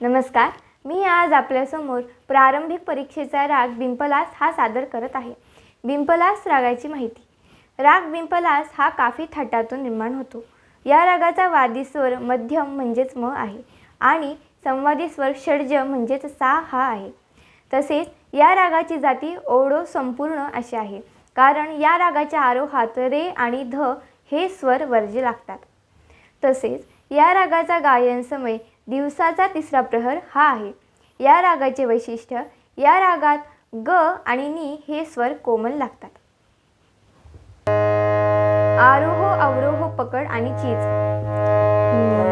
नमस्कार. मी आज आपल्यासमोर प्रारंभिक परीक्षेचा राग बिंपलास हा सादर करत आहे. बिंपलास रागाची माहिती. राग बिंपलास हा काफी थाटातून निर्माण होतो. या रागाचा वादी स्वर मध्यम म्हणजेच म आहे आणि संवादी स्वर षडज म्हणजेच सा हा आहे. तसेच या रागाची जाती ओढो संपूर्ण अशी आहे. कारण या रागाच्या आरोहात रे आणि ध हे स्वर वर्जे लागतात. तसेच या रागाचा गायन समय दिवसाचा तिसरा प्रहर हा आहे. या रागाचे वैशिष्ट्य या रागात ग आणि नी हे स्वर कोमल लागतात. आरोह अवरोह पकड आणि चीज.